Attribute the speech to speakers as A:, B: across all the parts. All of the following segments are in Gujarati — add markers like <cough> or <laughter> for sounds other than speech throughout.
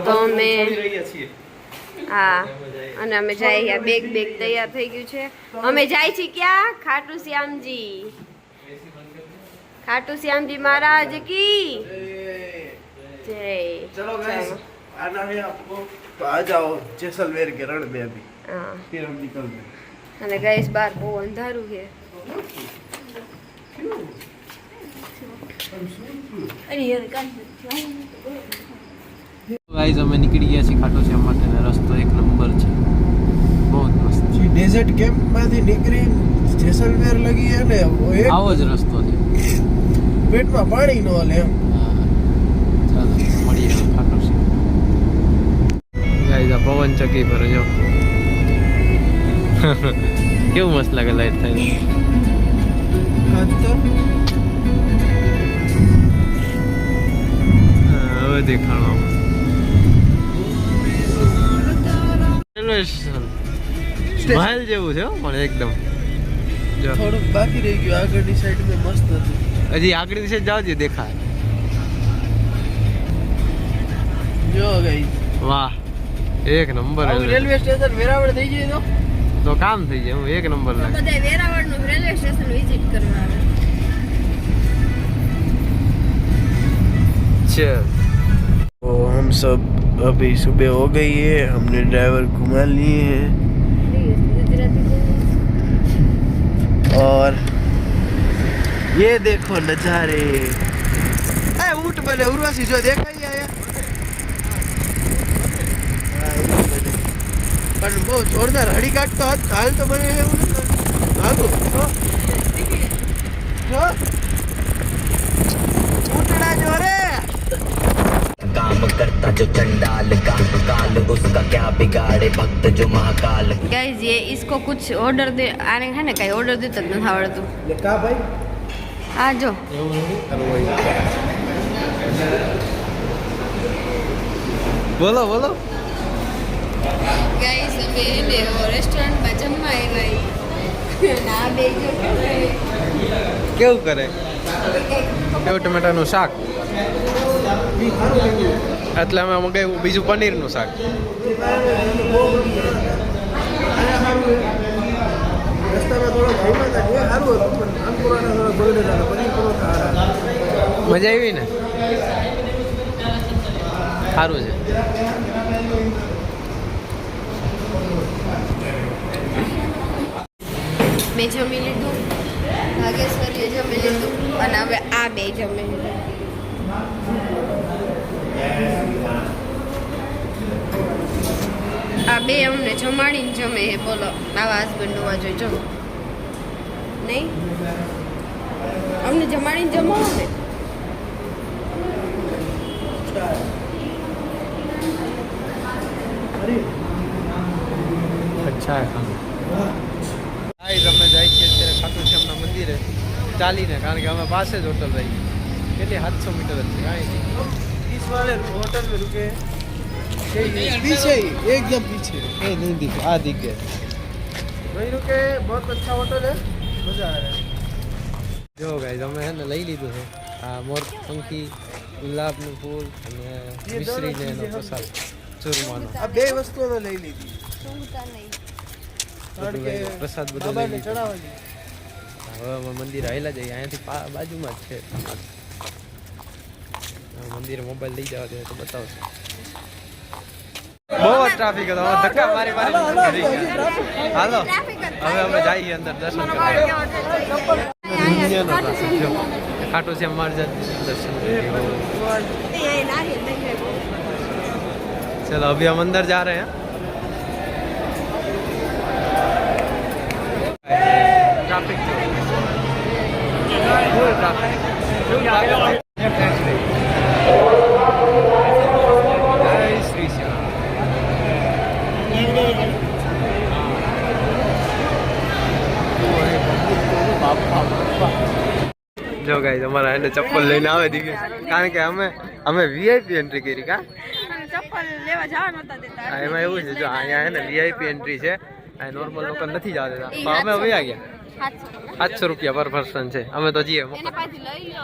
A: તો અમે
B: ચડી રહ્યા છીએ
A: હા અને અમે જાય અહીંયા બેગ બેગ તૈયાર થઈ ગયું છે અમે જાય છીએ ક્યાં ખાટુ શ્યામજી ખાટુ શ્યામજી મહારાજ કી જય
C: चलो गाइस आना है आपको तो आ जाओ जैसलमेर के रण में अभी
A: હા
C: फिर हम निकलते हैं
A: અને ગઈશ બાર બહુ અંધારું છે
B: ગાઈઝ અમે નીકળી ગયા છીએ ખાટો શ્યામ માટેનો રસ્તો એક નંબર છે. બહુ જ મસ્ત.
C: ડેઝર્ટ કેમ્પમાંથી નીકળી જેસલમેર લગી અને
B: આવો જ રસ્તો છે.
C: પેટમાં પાણી ન હાલે એમ.
B: ચાલો મળીએ ખાટો શ્યામ ગાઈઝ આ પવન ચકી પર જો. <laughs> કેવું મસ્ત લાગે લાઈટ થાય હવે દેખાણો એનું સ્માઇલ જેવું છે પણ એકદમ.
C: થોડુંક બાકી રહી ગયું આગળની સાઈડ મેં મસ્ત હતું.
B: હજી આગળની સાઈડ જાવ જે દેખાય.
C: જો ગાઈસ
B: વાહ એક નંબર
C: રેલવે સ્ટેશન વેરાવળ થઈ ગઈ તો?
B: તો કામ થઈ જાય હું એક નંબર લાગે.
A: બધા વેરાવળનું રેલવે સ્ટેશન વિઝિટ કરવા આવે.
B: છે.
C: તો હમ સબ अभी सुबह हो गई है हमने ड्राइवर घुमा लिए हैं और ये देखो नजारे ए ऊंट बने उर्वशी जो देखा ही आया हाँ, ऊंट बने. પણ બહુ જોરદાર હડી કાઢતો હાથ હાલ તો મને એવું નથી. ભાગો જો. જો. ઊંટડા જો રે
D: काम करता जो चंडाल का काल उसका क्या बिगाड़े भक्त जो महाकाल
A: गाइस ये इसको कुछ ऑर्डर दे आने है ना कहीं ऑर्डर देता જ નથી આવડતું
C: ને કા ભાઈ
A: આ જો
B: બોલો બોલો
A: ગાઈસ અમે એને રેસ્ટોરન્ટમાં જમવા આવ્યા ના બે જો
B: કેવું કરે કેવું ટમેટાનું શાક એટલે અમે મગાવ્યું બીજું પનીરનું શાક. મજા આવી ને? સારું છે.
A: મેં જમી લીધું. ભાગેશ્વરીએ જમી લીધું અને હવે આ બે જમી લીધું. આ બે અમને જમાડીને જમે હે બોલો. આવા હસબન્ડ હોવા જોઈએ જમો નહીં? અમને જમાડીને જમાવો ને.
B: અચ્છા ગાઈસ અમે જાય છીએ અત્યારે ખાટુ શ્યામના મંદિરે. ચાલીને કારણ કે અમે પાસે જ હોટલ રહી કેટલી સાતસો મીટર હતી છે કાંઈ
C: इस वाले होटल में रुके पीछे ही एकदम पीछे
B: એ નહીં દીખ આ દીખે
C: वहीं रुके बहुत अच्छा होटल है मजा आ रहा है
B: જો ગાઈસ અમે હે ને લઈ લીધું છે આ મોર પંખી ગુલાબનું ફૂલ અને મિશ્રીને એનો પ્રસાદ ચૂરમાનો
C: આ બે વસ્તુઓ લઈ લીધી
A: સૂંઘતા નહીં
C: કારણ
B: બધું લઈ લીધું.
C: કે
B: પ્રસાદ બધો લઈ
C: બાબાને
B: લીધો
C: ચડાવવાની
B: હવે અમે મંદિર આવેલા જઈએ અહીંયાથી પા- બાજુમાં જ છે હવે મંદિરે મોબાઈલ લઈ જવા દે તો બતાવશે. બહુ ટ્રાફિક હતો. ધક્કા મારી મારી હાલો હવે અમે જઈએ અંદર દર્શન કરવા. ખાટું છે. મારે દર્શન ચલો અભી હમ અંદર જા રહે ટ્રાફિક ટ્રાફિક ગાઈસ અમારા એને ચપ્પલ લઈને આવે દીધી કારણ કે અમે અમે વીઆઈપી એન્ટ્રી કરી કા?
A: ચપ્પલ લેવા જવા નતા દેતા.
B: એમાં એવું છે જો અહીંયા હે ને વીઆઈપી એન્ટ્રી છે આ નોર્મલ લોકો નથી જવા દેતા. પણ અમે હવે ગયા?
A: સાતસો.
B: રૂપિયા પર પર્સન છે. અમે તો જઈએ.
A: એને પાછી લઈ લો.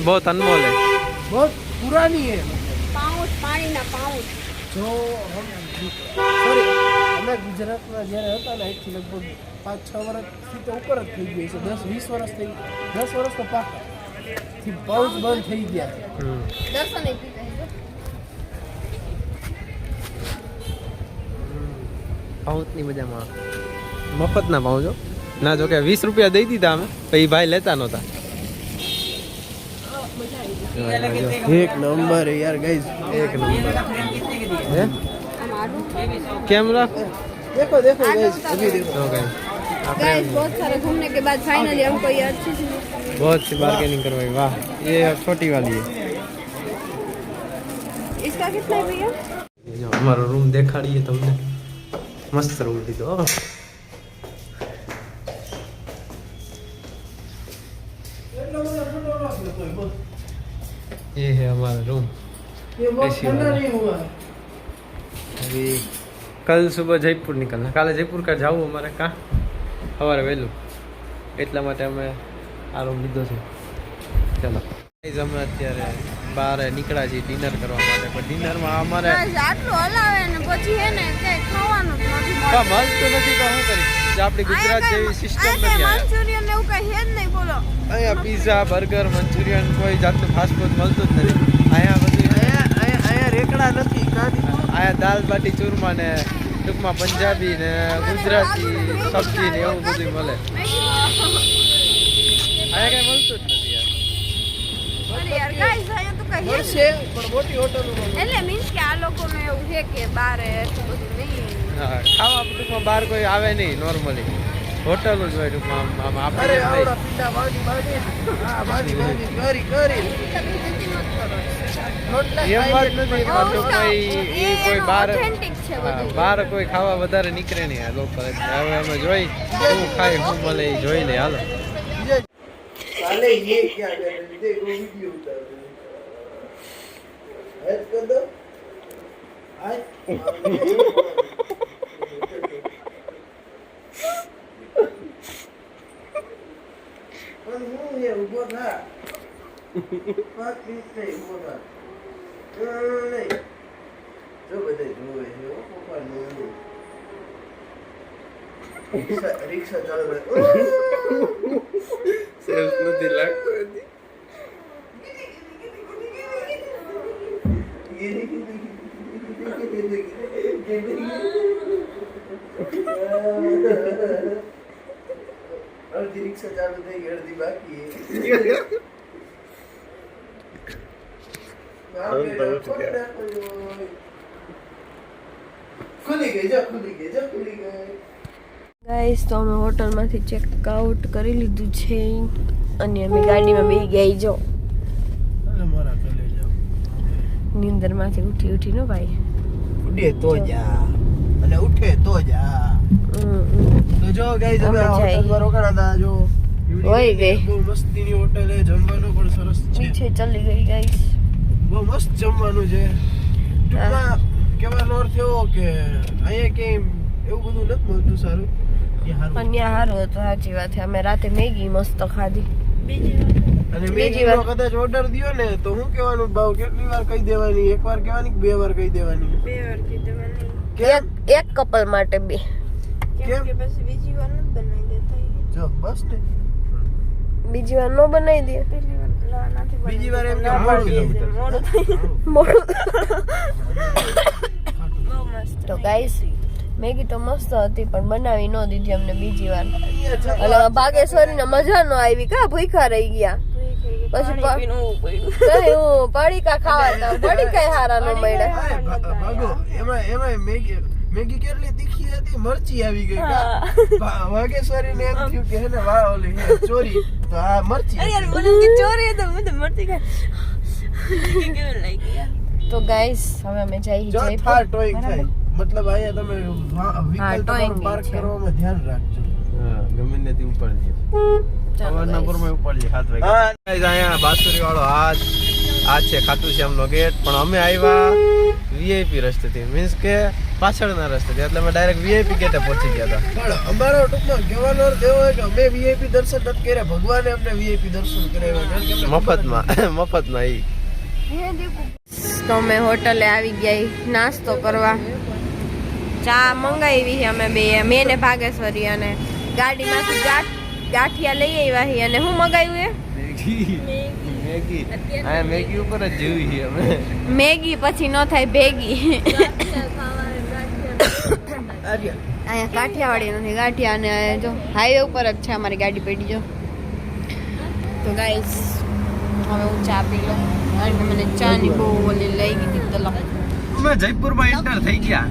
B: बहुत अनमोल है
C: बहुत पुरानी है
A: પાઉચ પાણીના પાઉચ
C: જો સોરી અમે ગુજરાતમાં જ્યારે હતા ને આજથી લગભગ પાંચ છ વર્ષથી તો ઉપર જ થઈ ગઈ છે દસ વીસ વર્ષ થઈ દસ વર્ષ તો પાકા થી પાઉચ બંધ થઈ ગયા છે
B: हम्म,
A: દર્શન એ પી ગઈ
B: પાઉચની મજામાં મફતના પાઉચ હો. ના જો કે વીસ રૂપિયા દઈ દીધા અમે પછી ભાઈ લેતા નહોતા
C: એક નંબર યાર ગાઈઝ
B: એક નંબર હે
A: આમ આડું
B: કેમ રાખ
C: देखो देखो गाइस अभी देखो
B: तो गए
A: गाइस बहुत सारे घूमने के बाद फाइनली हमको ये अच्छी सी
B: बहुत सी बार्गेनिंग करवाई वाह ये छोटी वाली है
A: इसका कितना है भैया
B: જો અમારો રૂમ દેખાડીએ તમને મસ્ત રૂમ લીધો હો. ये है हमारा रूम
C: ये बहुत
B: ऐसी
C: ठंडा
B: वाला।
C: नहीं हुआ है
B: अभी कल सुबह જયપુર નીકળના કાલે જયપુર કા જાવું અમારે કાં સવારે વહેલું એટલા માટે અમે આ રૂમ લીધો છે ચાલો Guys, અમે અત્યારે બહાર નીકળ્યા છીએ ડિનર કરવા માટે પણ ડિનરમાં અમારે
A: ગાઈસ આટલું હલાવે ને પછી હે ને કઈ ખાવાનું જ નથી
B: કાં મળતું નથી તો શું કરી જે આપણી ગુજરાત જેવી સિસ્ટમ નથી
A: મંચુરિયન એવું કઈ હે જ નહીં બોલો.
B: અહીંયા પીઝા બર્ગર મંચુરિયન કોઈ જાતનું ફાસ્ટ ફૂડ મળતું જ નથી. અહીંયા બધું
C: અહીંયા રેકડા નથી
B: અહીંયા દાલ બાટી ચૂરમા ને ટૂંકમાં પંજાબી ને ગુજરાતી સબ્જી ને એવું બધું મળે. અહીંયા કઈ મળતું જ નથી યાર.
A: ગાઈસ અહીંયા તો કઈ હે
C: પણ મોટી
A: એટલે મીન્સ કે આ લોકોને એવું છે કે બારે એટલું બધું નહીં.
B: હા. ખાવા ટૂંકમાં બહાર કોઈ આવે નહીં નોર્મલી હોટલ જ હોય ટૂંકમાં આમ આપણે એમ કોઈ બહાર બહાર કોઈ ખાવા વધારે નીકળે નહીં આ લોકો હવે અમે જોઈ શું ખાય શું મળે એ જોઈ લે હાલો.
C: કાલે યે દો આજ દે ઊભો થા ઊભો થા રિક્ષા ચાલુ
B: નથી
C: અડધી રિક્ષા ચાલુ થઈ ગઈ અડધી બાકી ખુલી ગઈ જો ખુલી ગઈ જો ખુલી ગઈ.
A: ગાઈસ તો અમે હોટલમાંથી ચેક આઉટ કરી લીધું છે. અને અમે ગાડીમાં બેસી ગઈ જો. નીંદરમાંથી ઉઠી ઉઠી નો ભાઈ.
C: ઉડે તો જા. અને ઉઠે તો જા.
A: હમ, હમ.
C: તો જો ગાઈઝ અમે. હોટલમાં રોકાણા હતા જો
A: હોય ગઈ.
C: બહુ મસ્તીની હોટલ છે જમવાનું પણ સરસ છે.
A: છે ચાલી ગઈ ગાઈઝ
C: બહુ મસ્ત જમવાનું છે. ટૂંકમાં કહેવાનો અર્થ એવો કે અહીંયા કે એવું બધું નથી મળતું સારું.
A: હતું સાચી વાત છે. અમે રાતે મેગી મસ્ત ખાધી.
C: અને
A: બીજી વાર-
C: કદાચ ઓર્ડર દ્યો ને તો હું કહેવાનું ભાવ કેટલી વાર કહી દેવાની? એક વાર કહેવાની બે વાર કહી દેવાની?
A: બે વાર
C: કેમ?
A: એક કપલ માટે બે.
C: કેમ?
A: પછી બીજી વાર ન બનાવી દેતા
C: જો બસ ને.
A: બીજી વાર નો બનાવી દે.
C: બીજી વાર એમ કે મોડું
A: મોડું તો ગાઈસ મેગી તો મસ્ત હતી પણ બનાવી ન દીધી અમને બીજી વાર. એટલે ભાગેશ્વરી ને મજા ન આવી કા ભૂખા રહી ગયા? પછી <laughs> હું પડીકા ખાવા તા પડીકા હારા ન મળ્યા.
C: ભાગો એમાં એમાં મેગી મેગી કેટલી તીખી હતી મરચી આવી ગઈ વાઘેશ્વરી ને એમ થયું કે હેને વાહ ઓલી હે, ચોરી. તો આ મરચી હતી.
A: તો ગાઈસ હવે અમે જઈ
C: જઈ
A: જયપુર
C: ટોઈંગ થાય મતલબ અહીંયા તમે વા- vehicle
A: towing
C: તમારું park કરવામાં ધ્યાન રાખજો.
B: હા ગમે ત્યાંથી ઉપાડીએ. સવારના પોરમાં ઉપાડીએ સાત વાગે Guys, અહીંયા બાસુરી વાળો હાથ આ છે ખાટુ શ્યામનો ગેટ. પણ અમે આવ્યા વીઆઈપી રસ્તેથી. મીન્સ કે પાછળના રસ્તે એટલે અમે ડાયરેક્ટ વીઆઈપી ગેટે પહોંચી ગયા હતા.
C: પણ અમારો ટૂંકમાં કહેવાનો અર્થ એવો કે અમે વીઆઈપી દર્શન નથી કર્યા. ભગવાને અમને વીઆઈપી દર્શન કરાવ્યા.
B: મફતમાં <laughs> મફતમાં ઈ.
A: તો અમે હોટલે આવી ગયા નાસ્તો કરવા. ચા મંગાવી છે અમે બે. મેં ને ભાગેશ્વરી અને ગાડીમાંથી ગાંઠિયા લઈ આવ્યા છીએ અને હું મંગાવ્યું એ?
B: મેગી. મેગી. ઉપર જ જીવી છીએ અમે.
A: મેગી પછી ન થાય ભેગી. <laughs> <laughs> અહીંયા કાઠિયાવાડી નથી ગાંઠિયા અને જો હાઈવે ઉપર જ છે અમારી ગાડી પડી જો. તો ગાઈસ હવે હું ચા પી લઉં. અને મને મને ચાની બહુ ઓલી લઈ ગઈ હતી તલક.
B: અમે જયપુરમાં એન્ટર થઈ ગયા.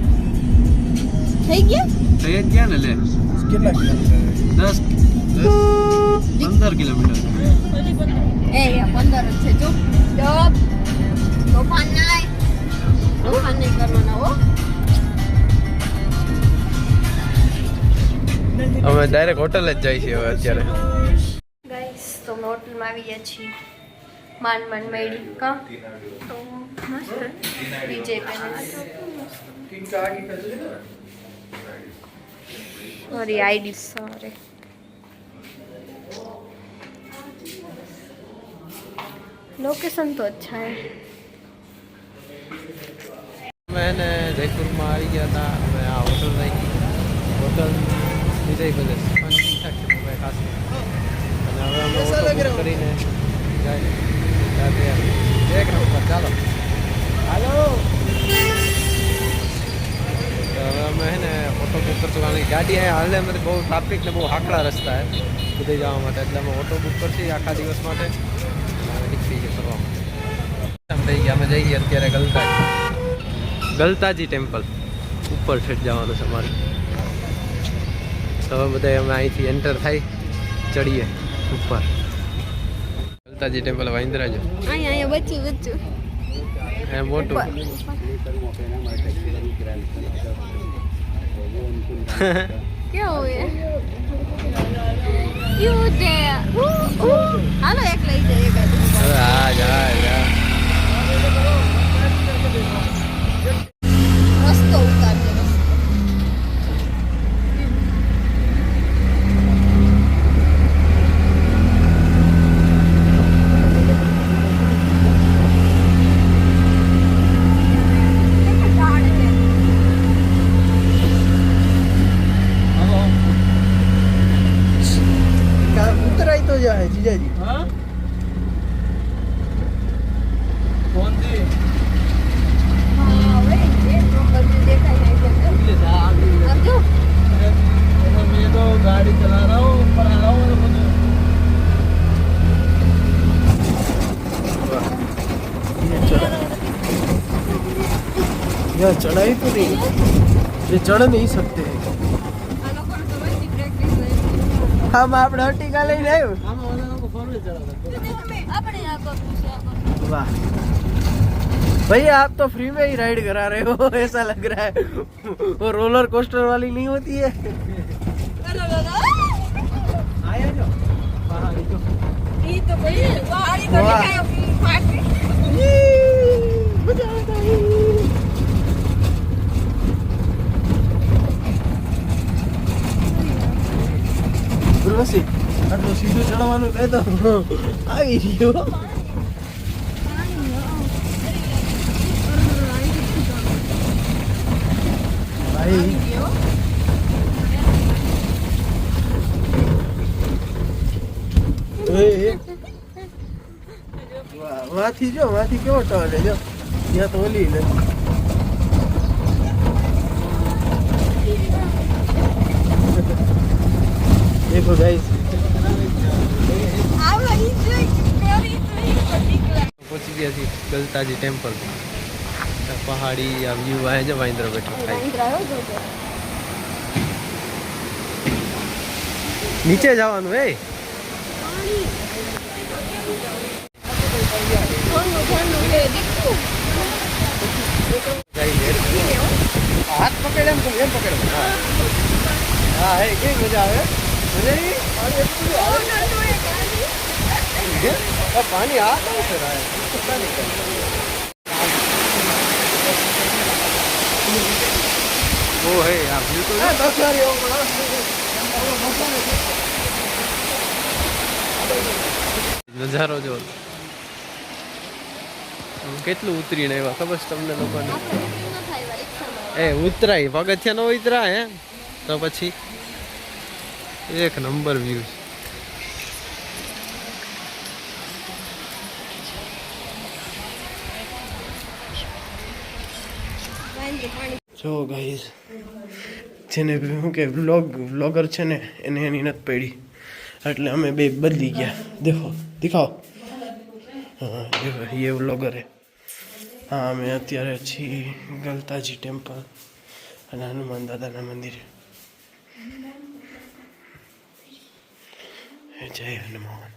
A: થઈ ગયા?
B: થઈ ગયા ને લે?
C: કેટલા કિલોમીટર
B: દસ દસ પંદર કિલોમીટર.
A: એ પંદર જ છે જો. જો તોફાન નાય. તોફાન નહીં કરવાના હો.
B: અમે ડાયરેક્ટ હોટલ જ જાય છે હવે અત્યારે.
A: ગાઈસ તો અમે હોટલમાં આવી ગયા છીએ. માન માન મેડી. કા? તો મસ્ત. Vijay palace sorry ID sorry. Location તો અચ્છા
B: હે મેં જયપુરમાં આવી ગયા હતા. અમે આ હોટલ ઠીકઠાક છે ભાઈ ખાસ. અને હવે અમે ઓટો બુક. કરીને જાય એક નંબર ચાલો. હાલો. હવે અમે હે ને ઓટો બુક કરશું કારણ કે ગાડી અહીંયા હાલે અમે બહુ ટ્રાફિક ને બહુ આકડા રસ્તા છે બધે જવા માટે. એટલે અમે ઓટો બુક કરશું આખા દિવસ માટે. અને નીકળી જઈએ ફરવા માટે. થઈ ગયા અમે જઈએ અત્યારે ગલતાજી. ગલતાજી ટેમ્પલ. ઉપર છેટ જવાનું છે અમારે. તો હવે બધા અમે અહીંથી એન્ટર થઈ ચડીએ ઉપર. ગલતાજી ટેમ્પલ વાંદરા જો
A: અહીંયા બચ્ચું બચ્ચું.
B: એ મોટું. <laughs>
A: કેવું ક્યુટ
C: यहाँ चढ़ाई तो नहीं ये चढ़ नहीं सकते
A: આ લોકોને તો રોજની practice હોય છે.
C: हम आप टीका लेने आए हो
A: આપણે આ કરવું છે, આ કરવું.
C: वाह भैया आप तो फ्री में ही राइड करा रहे हो <laughs> ऐसा लग रहा है वो रोलर कोस्टर वाली नहीं होती है
A: કરો, કરો.
C: आया जो पहाड़ी तो
A: ઈ તો ભાઈ પહાડી તો
C: ઉર્વશી આટલું સીધું ચડવાનું કહે તો આવી રહ્યો ભાઈ એ, એ. વાહ, વાંથી જો વાંથી કેવો ટર્ન છે જો ત્યાં તો ઓલી નથી દેખો ગાઈસ.
B: પહોંચી ગયા છીએ ગલતાજી ટેમ્પલ પહાડી આ વ્યૂ આવે છે વાંદરો બેઠો નીચે જવાનું
A: છે, દીકરું.
B: હાથ એમ એમ પકડે હા હા હે કેવી મજા આવે હે? પાણી આ છે. ઓ હે તો
C: એવો
B: નજારો જો. કેટલું ઉતરીને આવ્યા? ખબર છે તમને લોકોને? એ ઉતરાય પગથિયા નો ઉતરાય હે? તો પછી? એક નંબર વ્યૂ
C: જો ગાઈઝ જેને શું કે વ્લોગ વ્લોગર છે ને, એને એની નથી પડી. એટલે અમે બે બદલી ગયા. દેખો દેખાઓ હા એ વ્લોગર હે હા, અમે અત્યારે છીએ ગલતાજી ટેમ્પલ અને હનુમાન દાદાના મંદિરે. જય હનુમાન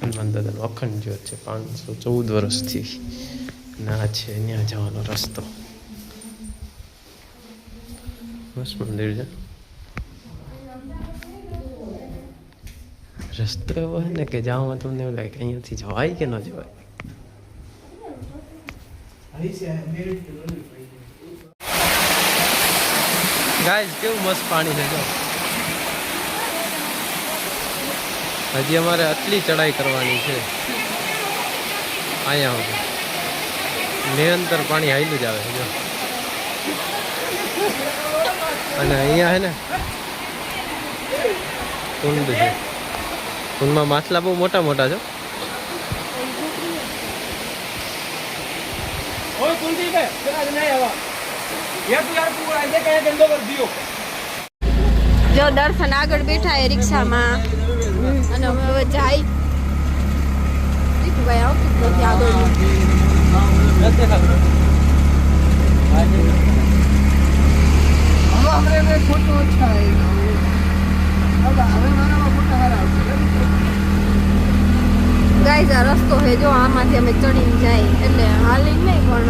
B: હનુમાન દાદાનું અખંડ જ્યોત છે પાંચસો ચૌદ વર્ષથી ના છે ત્યાં જવાનો રસ્તો મસ્ત મંદિર છે રસ્તો એવો હોય ને કે જવામાં તમને એવું લાગે કે અહીંયાથી જવાય કે ન જવાય ગાય કેવું મસ્ત પાણી છે જો હજી અમારે આટલી ચડાઈ કરવાની છે. અહીંયા સુધી. નિરંતર પાણી હાઈલું જ આવે છે જો. અને અહીંયા હે ને કુંડ છે. કુંડમાં માછલા બહુ મોટા મોટા છે.
A: જો દર્શન આગળ બેઠા એ રિક્ષામાં. અને અમે હવે જાય. ભાઈ આવતું નથી આગળ
C: ફોટો ઓછા હવે હવે મારામાં સારા આવશે.
A: ગાઈઝ આ રસ્તો છે જો આમાંથી અમે ચડીને જાય. એટલે હાલી નહીં પણ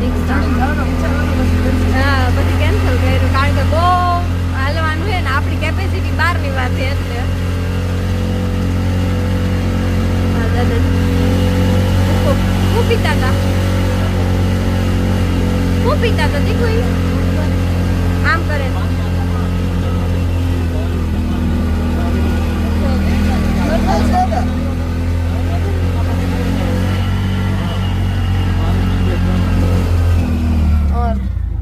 A: રિક્ષા હા પછી કેન્સલ કર્યું કારણ કે બહુ હાલવાનું છે ને આપણી કેપેસિટી બહારની વાત છે એટલે હા, દાદા. શું- શું પીતા હતા શું પીતા હતા દીકુ ઈ? આમ કરે और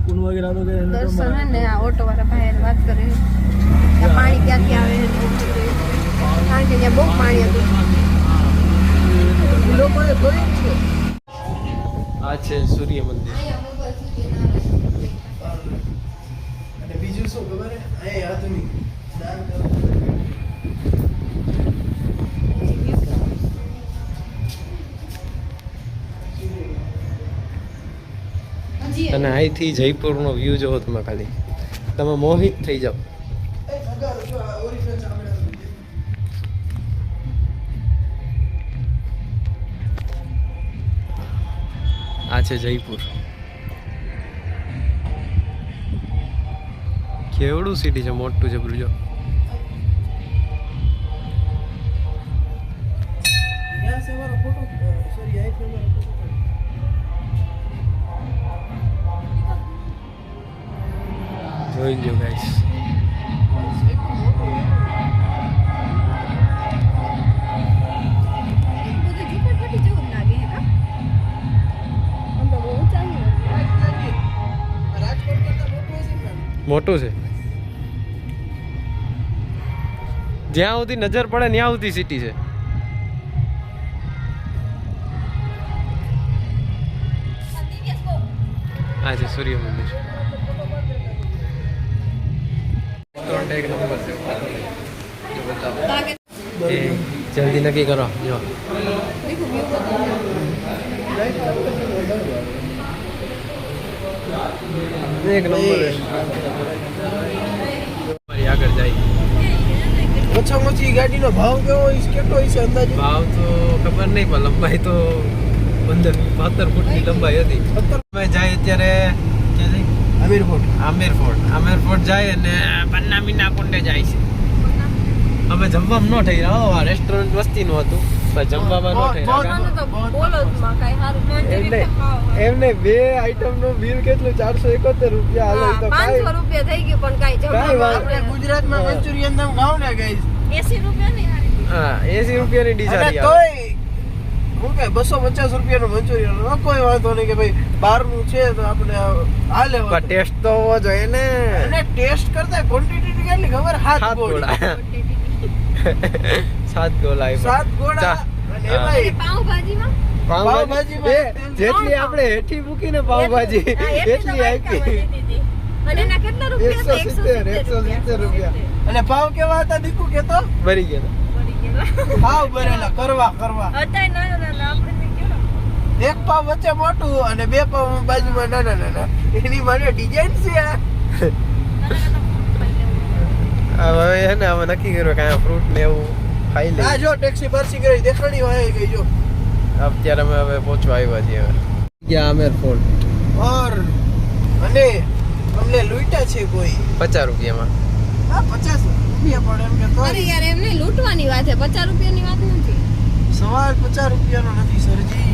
A: દર્શન હે ને આ ઓટો વાળા ભાઈ વાત કરે કે પાણી ક્યાંથી આવે છે ને એવું બધું. કારણ કે ત્યાં બહુ પાણી હતું
C: લોકોએ જોયું છે
B: આ છે સૂર્ય મંદિર
C: અને બીજું શું ખબર હે અહીં આધુનિક સ્નાન કરવું
B: અને અહીંથી જયપુરનો વ્યૂ જોવો તમે ખાલી. તમે મોહિત થઈ જાઓ.
C: આ છે.
B: જયપુર. કેવડું સિટી છે, મોટું છે બધું
A: નથી.
C: રાજકોટ કરતા મોટું
B: છે. જ્યાં સુધી નજર પડે ત્યાં સુધી સિટી છે. આ છે સૂર્ય મંદિર. જલ્દી નક્કી કરો જો આગળ જાય
C: ઓછામાં ઓછી ગાડીનો ભાવ કેવો હોય કેટલો હોય છે અંદાજે
B: ભાવ તો ખબર નહીં પણ લંબાઈ તો પંદર બાતર ફૂટની લંબાઈ હતી અમે જાય અત્યારે
C: Amer fort.
B: Amer fort. Amer fort જાય અને પન્ના મીના કુંડે જાય છે. અમે જમવામાં ન થઈ રહ્યા રેસ્ટોરન્ટ વસ્તી નું હતું. પણ જમવામાં ન થઈ રહ્યા. એમને એમને બે આઈટમનું બિલ કેટલું? ચારસો એકોતેર રૂપિયા હાલે તો
A: પાંચસો રૂપિયા થઈ ગયું પણ કાંઈ જમવા
C: ગુજરાતમાં મંચુરિયન તમે ખાવ ને ગાઈસ.
A: એસી રૂપિયા ની.
B: હા એસી રૂપિયાની ડીશ આવી.
C: તોય હું કે બસો પચાસ રૂપિયાનું મંચુરિયન કોઈ વાંધો નહીં કે ભાઈ બહારનું છે તો આપણે આ
B: પણ ટેસ્ટ તો હોવો જોઈએ ને.
C: અને ટેસ્ટ કરતા ક્વોન્ટિટી કેટલી ખબર? હાથ ગોળા. <laughs>
B: સાત ગોળા
C: સાત ગોળા. અને ભાઈ
A: પાવભાજીમાં
B: પાવભાજી જેટલી આપણે હેઠી મૂકીને પાવભાજી
A: હા, એટલી
B: આપી. એકસો? સિત્તેર એકસો સિત્તેર રૂપિયા.
C: અને ભાવ કેવા હતા દીકુ કેતો?
B: મરી ગયા
A: ગયેલા.
C: ભાવ ભરેલા કરવા કરવા.
A: અત્યારે આપણે
C: એક પાવ વચ્ચે મોટું અને બે પાવ બાજુમાં નાના નાના. એની માટે ડિઝાઇન છે આ.
B: હવે હે ને હવે નક્કી કર્યું કે આ ફ્રૂટ ને એવું ખાઈ
C: આ
B: લઈએ
C: જો ટેક્સી પારસી કરી દેખાણી હોય ગઈ જો.
B: અત્યારે અમે હવે પહોંચવા આવ્યા છીએ હવે. ગયા આમેર ફોર્ટ
C: ઓર અને અમને લૂંટ્યા છે કોઈ?
B: પચાસ રૂપિયામાં.
C: હા પચાસ રૂપિયા પણ એમ કે
A: અરે
C: તોય
A: યાર એમને લૂંટવાની વાત છે. પચાસ રૂપિયાની વાત નથી.
C: સવાલ પચાસ રૂપિયાનો નથી સરજી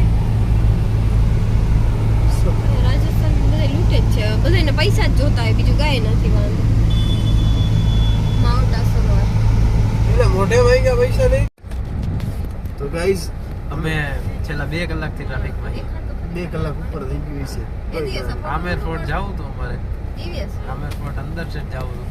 A: રાજસ્થાન બધા લૂંટે જ છે. બધાને પૈસા જ જોતા હોય બીજું કાંઈ નથી વાંધો. માઉન્ટ
C: એટલે મોઢે વાગ્યા પૈસા નહીં? તો ગાઈઝ
B: અમે છેલ્લા બે કલાકથી ટ્રાફિકમાં માં
C: બે કલાક ઉપર થઈ ગયું છે
B: આમેર ફોર્ટ જવું તો અમારે. આમેર ફોર્ટ અંદર છે જવું હતું.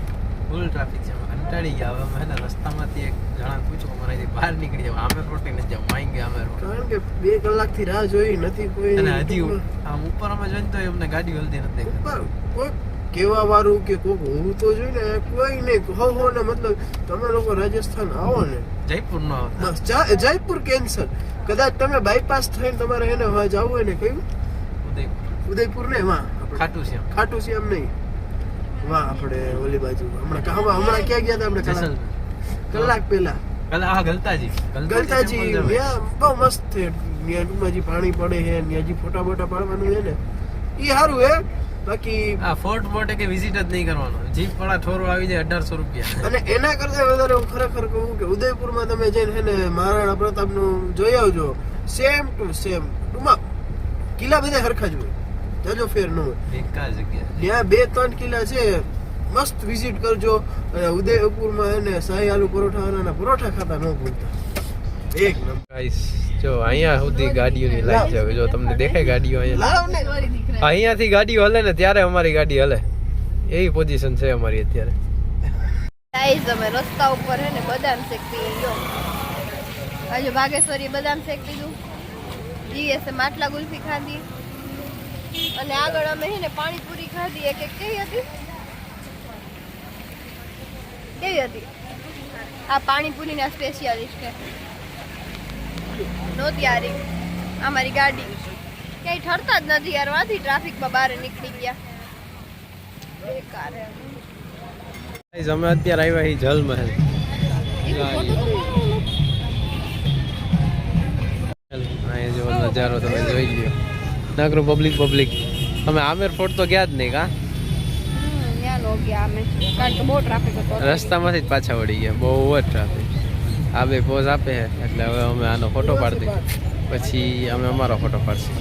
B: ફૂલ ટ્રાફિક છે કંટાળી ગયા. હવે મને રસ્તામાંથી એક જણા પૂછ્યું મારાથી બહાર નીકળી જાવ આમે રોટી નથી જાવ માઈ ગયા ફોર્ટ
C: કારણ કે બે કલાકથી રાહ જોઈ નથી કોઈ
B: અને હજી આમ ઉપર અમે જોઈને તો અમને ગાડી હલતી નથી.
C: ઉપર કોઈ કેવા વાળું કે કોક હોવું તો જોઈએ ને કોઈ નહીં હો હો ને મતલબ તમે લોકો રાજસ્થાન આવો ને.
B: જયપુર નો
C: આવો જયપુર કેન્સર કદાચ તમે બાયપાસ થઈને તમારે એને જવું હોય ને કયું
B: ઉદયપુર.
C: ઉદયપુર ને? એમાં
B: ખાટું છે
C: ખાટું શ્યામ નહીં. વાહ આપણે ઓલી બાજુ. હમણાં હમણાં હમણાં ક્યાં ગયા હતા? આપણે કલાક કલાક પહેલા.
B: કલા હા ગલતાજી.
C: ગલતાજી બહુ મસ્ત છે. ટૂંકમાં પાણી પડે છે ત્યાં હજી ફોટા બોટા પાડવાનું છે ને એ સારું હે. બાકી
B: આ ફોર્ટ બોર્ડ કે વિઝિટ જ નહીં કરવાનો. જીપ વાળા થોરો આવી જાય અઢારસો રૂપિયા.
C: અને એના કરતા વધારે હું ખરેખર કહું કે ઉદયપુરમાં તમે જઈને છે ને મહારાણા પ્રતાપનું જોઈ આવજો. સેમ ટુ સેમ ટૂંકમાં કિલ્લા બધા સરખા જ હોય. જાજો
B: ફેરનું
C: ત્યાં બે ત્રણ કિલ્લા છે. મસ્ત વિઝિટ કરજો. અને ઉદયપુરમાં એને શાહી આલુ પરોઠા અને પરોઠા ખાતા ન ભૂલતા. એક નંબર.
B: ગાઈસ જો અહીંયા સુધી ગાડીઓની લાઈન છે. જો તમને દેખાય ગાડીઓ અહીંયા.
C: લાવ
B: અહીંયાથી ગાડીઓ હલે ને ત્યારે અમારી ગાડી હલે. એવી પોઝિશન છે અમારી અત્યારે.
A: ગાઈઝ અમે રસ્તા ઉપર હે ને બદામ શેક પી ગયો હજુ બાગેશ્વરી બદામ શેક પીધું. જીએસે માટલા ગુલ્ફી ખાધી. અને આગળ અમે હે ને પાણીપુરી ખાધી. એક એક કેવી હતી? કેવી હતી? આ પાણીપુરીના સ્પેશિયાલિસ્ટ છે. નહોતી હારી અમારી ગાડી. ક્યાંય ઠરતા જ નથી યાર. વાથી ટ્રાફિકમાં બહાર નીકળી ગયા. બેકાર
B: અમે અત્યારે આવ્યા છીએ જલમહેલ. નજારો તમે જોઈ લ્યો. નકરું પબ્લિક પબ્લિક અમે આમેર ફોર્ટ તો ગયા જ નહીં કા?
A: કે
B: રસ્તામાંથી જ પાછા વળી ગયા. બહુ જ ટ્રાફિક આ બે પોઝ આપે છે એટલે હવે અમે આનો ફોટો પાડી પછી અમે અમારો ફોટો પાડશું.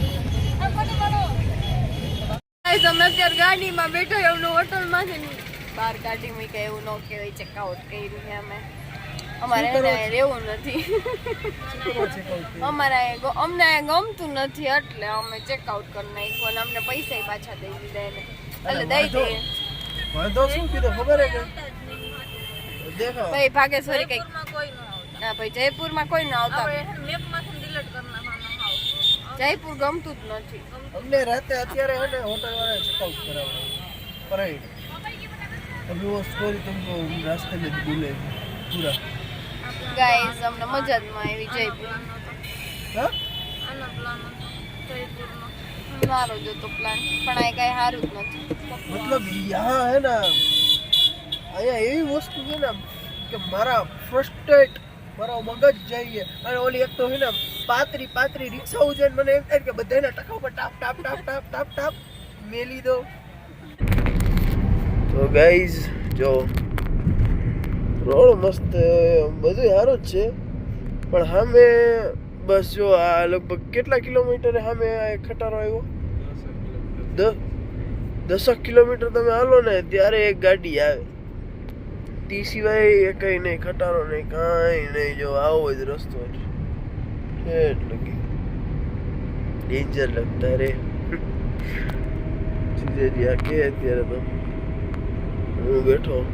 A: અમે અત્યારે ગાડીમાં બેઠા એવનું હોટલમાંથી બહાર ગાડી કે એવું ન કહેવાય ચેકઆઉટ કર્યું છે અમે. અમારે રહેવું નથી. અમારે અમને ગમતું નથી એટલે અમે ચેકઆઉટ કરી નાખ્યું અને અમને પૈસા પાછા દઈ દીધા એને. એટલે દઈ દઈએ.
C: વાંધો શું કીધું? ખબર
A: ભાઈ ભાગેશ્વરી કઈ ના ભાઈ જયપુર જયપુર ગમતું જ નથી.
C: અમને રાતે અત્યારે હે ને હોટલ
A: ગાઈસ અમને મજા જ માં આવી જયપુર મારો જ હતો પ્લાન પણ આ કઈ સારું જ નથી.
C: મતલબ યહાં હે અહીંયા એવી વસ્તુ છે ને કે મારા ફ્રસ્ટ્રેટ મારો મગજ જઈએ અને ઓલી એક તો હે ને પાતરી પાતરી રિક્ષાઓ છે મને એમ થાય કે બધાના ટકા પર ટાપ ટાપ ટાપ ટાપ ટાપ ટાપ મેલી દો. તો ગાઈઝ જો રોડ મસ્ત બધું સારું જ છે. પણ સામે બસ જો આ લગભગ કેટલા કિલોમીટરે સામે આ ખટારો આવ્યો? દસ, દસક કિલોમીટર તમે હાલો ને, ત્યારે એક ગાડી આવે. તી સિવાય કઈ નહીં ખટારો નહીં કાંઈ નહીં જો આવો જ રસ્તો છે. એટલે કે ડેન્જર લગતા રે. જીજેજી આ કે અત્યારે તો? હું બેઠો.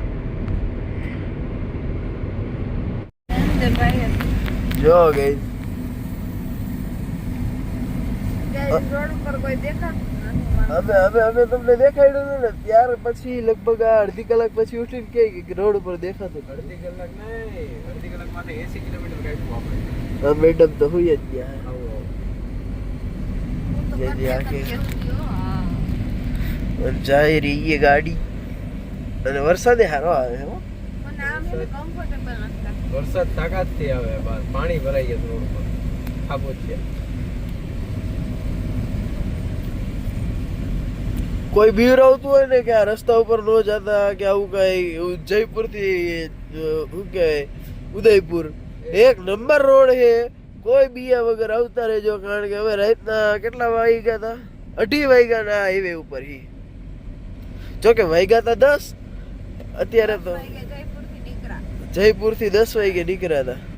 C: જો ગઈ.
A: રોડ ઉપર કોઈ દેખાતું નથી
C: અમે અમે અમે તમને દેખાડ્યું ને ત્યાર પછી લગભગ આ અડધી કલાક પછી ઉઠીને કે કે રોડ ઉપર દેખાતું
B: અડધી કલાક નહીં અડધી કલાક માટે એસી કિલોમીટર કાઢ્યું આપણે.
C: હા મેડમ તો હુઈ જ ગયા.
B: આવો
C: જે જે આખી અને જાય રહી એ ગાડી. અને વરસાદે હારો આવે હો.
B: વરસાદ તાકાતથી આવે, બહાર પાણી ભરાઈ ગયું રોડ પર ખાબોચિયા
C: કોઈ બીવરાવતું હોય ને કે આ રસ્તા ઉપર ન જતા કે આવું કઈ જયપુરથી શું કે ઉદયપુર. એક નંબર રોડ છે. કોઈ બીયા વગર આવતા રહેજો, કારણ કે હવે રાતના કેટલા વાગ્યા હતા અઢી વાગ્યા ના હાઈવે ઉપર હી જો કે વાગ્યા હતા દસ. અત્યારે તો જયપુરથી દસ વાગે નીકળ્યા હતા.